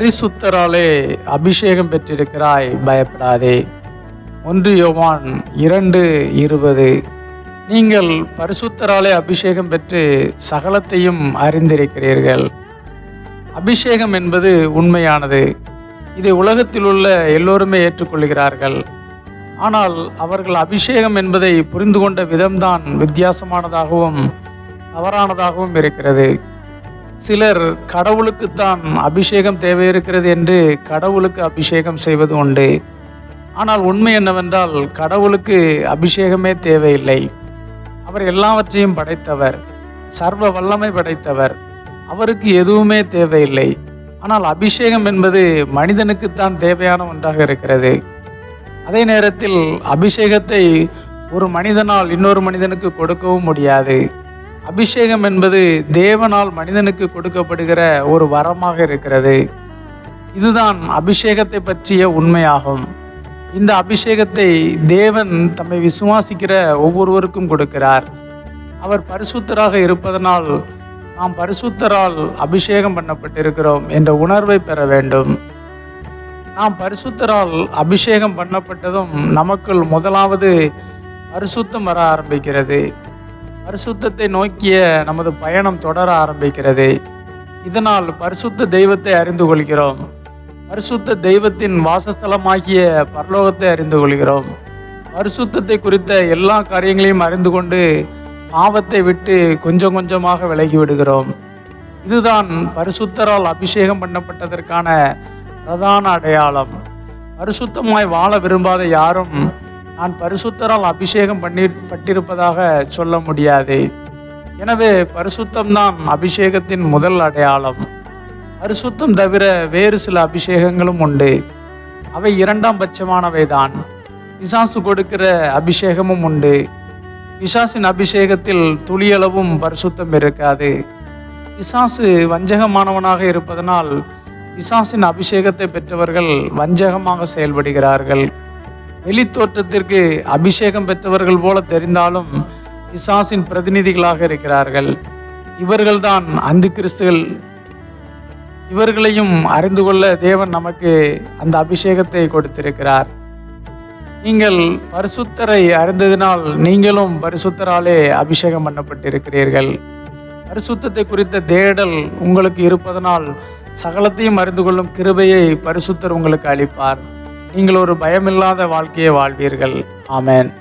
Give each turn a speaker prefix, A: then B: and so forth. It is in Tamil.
A: பரிசுத்தராலே அபிஷேகம் பெற்றிருக்கிறாய் பயப்படாதே. ஒன்று யோவான் இரண்டு இருபது. நீங்கள் பரிசுத்தராலே அபிஷேகம் பெற்று சகலத்தையும் அறிந்திருக்கிறீர்கள். அபிஷேகம் என்பது உண்மையானது. இதை உலகத்தில் உள்ள எல்லோருமே ஏற்றுக்கொள்கிறார்கள். ஆனால் அவர்கள் அபிஷேகம் என்பதை புரிந்து கொண்ட விதம்தான் வித்தியாசமானதாகவும் தவறானதாகவும் இருக்கிறது. சிலர் கடவுளுக்குத்தான் அபிஷேகம் தேவை இருக்கிறது என்று கடவுளுக்கு அபிஷேகம் செய்வது உண்டு. ஆனால் உண்மை என்னவென்றால் கடவுளுக்கு அபிஷேகமே தேவையில்லை. அவர் எல்லாவற்றையும் படைத்தவர் சர்வ வல்லமை படைத்தவர். அவருக்கு எதுவுமே தேவையில்லை. ஆனால் அபிஷேகம் என்பது மனிதனுக்குத்தான் தேவையான ஒன்றாக இருக்கிறது. அதே நேரத்தில் அபிஷேகத்தை ஒரு மனிதனால் இன்னொரு மனிதனுக்கு கொடுக்கவும் முடியாது. அபிஷேகம் என்பது தேவனால் மனிதனுக்கு கொடுக்கப்படுகிற ஒரு வரமாக இருக்கிறது. இதுதான் அபிஷேகத்தை பற்றிய உண்மையாகும். இந்த அபிஷேகத்தை தேவன் தம்மை விசுவாசிக்கிற ஒவ்வொருவருக்கும் கொடுக்கிறார். அவர் பரிசுத்தராக இருப்பதனால் நாம் பரிசுத்தரால் அபிஷேகம் பண்ணப்பட்டிருக்கிறோம் என்ற உணர்வை பெற வேண்டும். நாம் பரிசுத்தரால் அபிஷேகம் பண்ணப்பட்டதும் நமக்குள் முதலாவது பரிசுத்தம் வர ஆரம்பிக்கிறது. பரிசுத்தத்தை நோக்கிய நமது பயணம் தொடர ஆரம்பிக்கிறது. இதனால் பரிசுத்த தெய்வத்தை அறிந்து கொள்கிறோம். பரிசுத்த தெய்வத்தின் வாசஸ்தலமாகிய பரலோகத்தை அறிந்து கொள்கிறோம். பரிசுத்தத்தை குறித்த எல்லா காரியங்களையும் அறிந்து கொண்டு பாவத்தை விட்டு கொஞ்சம் கொஞ்சமாக விலகி விடுகிறோம். இதுதான் பரிசுத்தரால் அபிஷேகம் பண்ணப்பட்டதற்கான பிரதான அடையாளம். பரிசுத்தமாய் வாழ விரும்பாத யாரும் நான் பரிசுத்தரால் அபிஷேகம் பண்ணி பட்டிருப்பதாக சொல்ல முடியாது. எனவே பரிசுத்தம்தான் அபிஷேகத்தின் முதல் அடையாளம். பரிசுத்தம் தவிர வேறு சில அபிஷேகங்களும் உண்டு. அவை இரண்டாம் பட்சமானவை தான் பிசாசு கொடுக்கிற அபிஷேகமும் உண்டு. பிசாசின் அபிஷேகத்தில் துளியளவும் பரிசுத்தம் இருக்காது. பிசாசு வஞ்சகமானவனாக இருப்பதனால் பிசாசின் அபிஷேகத்தை பெற்றவர்கள் வஞ்சகமாக செயல்படுகிறார்கள். வெளித்தோற்றத்திற்கு அபிஷேகம் பெற்றவர்கள் போல தெரிந்தாலும் பிசாசின் பிரதிநிதிகளாக இருக்கிறார்கள். இவர்கள்தான் அந்த கிறிஸ்துகள். இவர்களையும் அறிந்து கொள்ள தேவன் நமக்கு அந்த அபிஷேகத்தை கொடுத்திருக்கிறார். நீங்கள் பரிசுத்தரை அறிந்ததினால் நீங்களும் பரிசுத்தராலே அபிஷேகம் பண்ணப்பட்டிருக்கிறீர்கள். பரிசுத்தத்தை குறித்த தேடல் உங்களுக்கு இருப்பதனால் சகலத்தையும் அறிந்து கொள்ளும் கிருபையை பரிசுத்தர் உங்களுக்கு அளிப்பார். நீங்கள் ஒரு பயமில்லாத வாழ்க்கையை வாழ்வீர்கள். ஆமேன்.